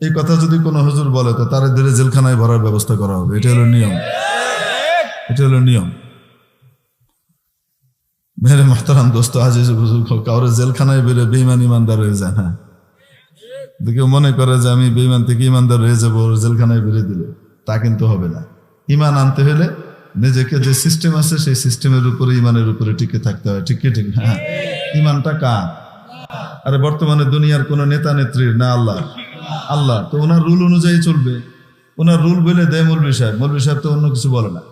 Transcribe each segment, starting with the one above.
এই কথা যদি কোনো হুজুর বলে, তো তার ধরে জেলখানায় ভরার ব্যবস্থা করা হবে। এটা হলো নিয়ম। এটা হলো নিয়ম। মেরে মোহতারাম দোস্ত, আজিজ বুজুর্গ কাউরে জেলখানায় বেরো বেইমান ইমানদার হয়ে যায় হ্যাঁ? কেউ মনে করে যে আমি বেইমান থেকে ইমানদার হয়ে যাব জেলখানায় বেরিয়ে দিলে, তা কিন্তু হবে না। ইমান আনতে হলে নিজেকে যে সিস্টেম আছে, সেই সিস্টেমের উপরে ইমানের উপরে টিকে থাকতে হয়। ঠিক ঠিক হ্যাঁ? ইমানটা কার? আরে বর্তমানে দুনিয়ার কোন নেতা নেত্রীর না আল্লাহ আল্লাহ, তো ওনার রুল অনুযায়ী চলবে। ওনার রুল বলে দেয় মৌলবী সাহেব। মৌলবী সাহেব তো অন্য কিছু বলে না।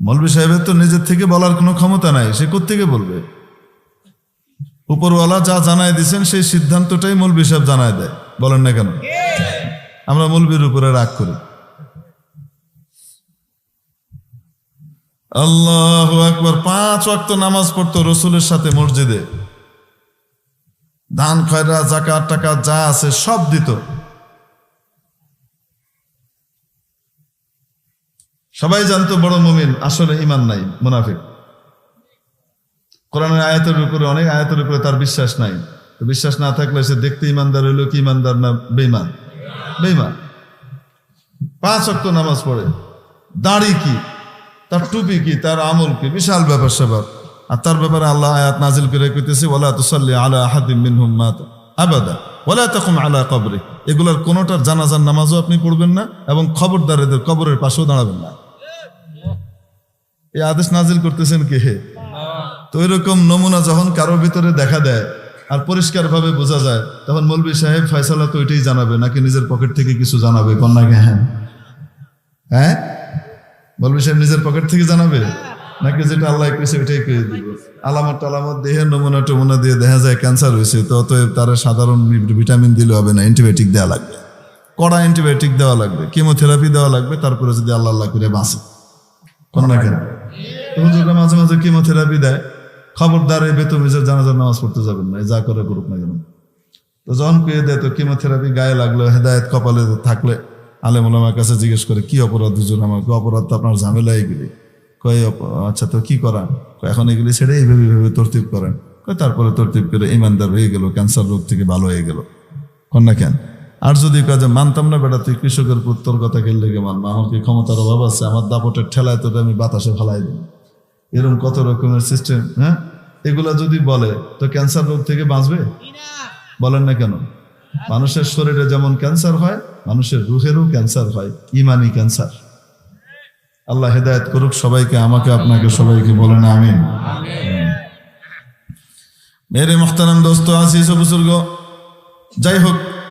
মৌলবী সাহেবের তো নিজের থেকে বলার কোনো ক্ষমতা নাই, সে কোত্থেকে বলবে? উপরওয়ালা যা জানায় দিছেন সেই সিদ্ধান্তটাই মৌলবী সাহেব জানায় দেয়। বলেন না কেন? আমরা মৌলবীর উপরে রাগ করি। আল্লাহ একবার পাঁচ ওয়াক্ত নামাজ পড়তো রসুলের সাথে মসজিদে। ধান খয়রা জাকাত টাকা যা আছে সব দিত। সবাই জানতো বড় মুমিন, আসলে ইমান নাই, মুনাফিক। কোরআনের আয়াতের উপরে, অনেক আয়াতের উপরে তার বিশ্বাস নাই। তো বিশ্বাস না থাকলে সে দেখতে ইমানদার হইল কি ইমানদার না বেইমান বেইমান পাঁচ অক্ত নামাজ পড়ে। দাড়ি কি? তার টুপি কি? তার আমল কি? বিশাল ব্যাপার স্যাপার। আর তার ব্যাপারে আল্লাহ আয়াত নাজিল করে কইতেছে, ওয়ালা তুসাল্লি আলা আহাদিম মিনহুম মাত আবাদা, ওয়ালা তাকুম আলা কবরে। এগুলোর কোনোটার জানাজার নামাজও আপনি পড়বেন না এবং খবরদার এদের কবরের পাশেও দাঁড়াবেন না। এই আদেশ নাজিল করতেছেন কে হে? তো এরকম নমুনা যখন কারোর ভিতরে দেখা দেয় আর পরিষ্কারভাবে বোঝা যায়, তখন মৌলবী সাহেব ফয়সালা তো ওইটাই জানাবে, নাকি নিজের পকেট থেকে কিছু জানাবে? কন্যাকে হ্যাঁ? হ্যাঁ? মৌলবী সাহেব নিজের পকেট থেকে জানাবে? নাকি যেটা আল্লাহ করেছে ওইটাই করে দিব? আলামত টালামত দেহের নমুনা টমুনা দিয়ে দেখা যায় ক্যান্সার হয়েছে, তো অতএব তারা সাধারণ ভিটামিন দিলে হবে না অ্যান্টিবায়োটিক দেওয়া লাগবে। কড়া অ্যান্টিবায়োটিক দেওয়া লাগবে কেমোথেরাপি দেওয়া লাগবে, তারপরে যদি আল্লাহ আল্লাহ করে বাঁচে। কোন না কেন? হুজুররা মাঝে মাঝে কেমোথেরাপি দেয়। খবরদার এই বেতমিজের জানাজার নামাজ পড়তে যাবেন না যা করে করুক না কেন? তো যখন কুয়ে দেয় তো কেমোথেরাপি গায়ে লাগল, হেদায়ত কপালে থাকলে। আলেম ওলামার কাছে জিজ্ঞেস করে, কি অপরাধ হুজুর কি অপরাধ তো আপনার ঝামেলা এগুলি কয় আচ্ছা তো কি করা এখন এগুলি ছেড়ে এইভাবে এইভাবে তরতিব করেন। তারপরে তরতিব করে ইমানদার হয়ে গেল, ক্যান্সার রোগ থেকে ভালো হয়ে গেল। কন না কেন? আর যদি কাজে মানতাম না বেটা, তুই কৃষকের পুত্তর কথা খেললে গে মানবো আমার কি ক্ষমতার অভাব আছে? আমার দাপটের ঠেলায় তোকে আমি বাতাসে ফেলাই দিই এরকম কত রকমের সিস্টেম হ্যাঁ? এগুলা যদি বলে, তো ক্যান্সার রোগ থেকে বাঁচবে? বলেন না কেন? মানুষের শরীরে যেমন ক্যান্সার হয়, মানুষের রুহেরও ক্যান্সার হয় ইমানি ক্যান্সার। আল্লাহ হেদায়ত করুক, সবাইকে, আমাকে, আপনাকে, সবাইকে বলেন আমিন। মেরে মোহতারাম দোস্ত, আসিস বুজুর্গ। যাই হোক